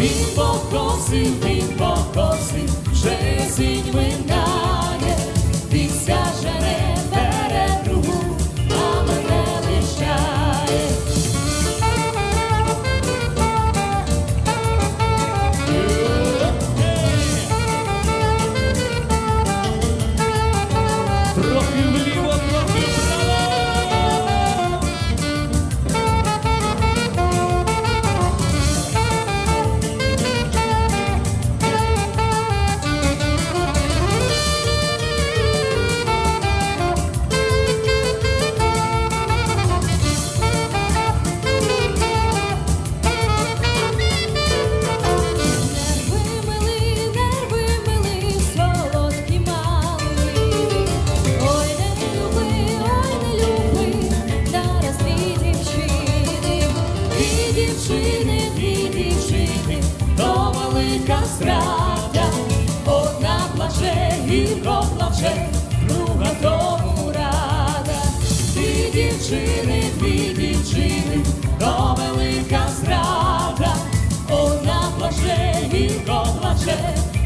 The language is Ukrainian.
Він покосив, він покосив, вже минає. тобі то велика зрада, вона плаче і плаче.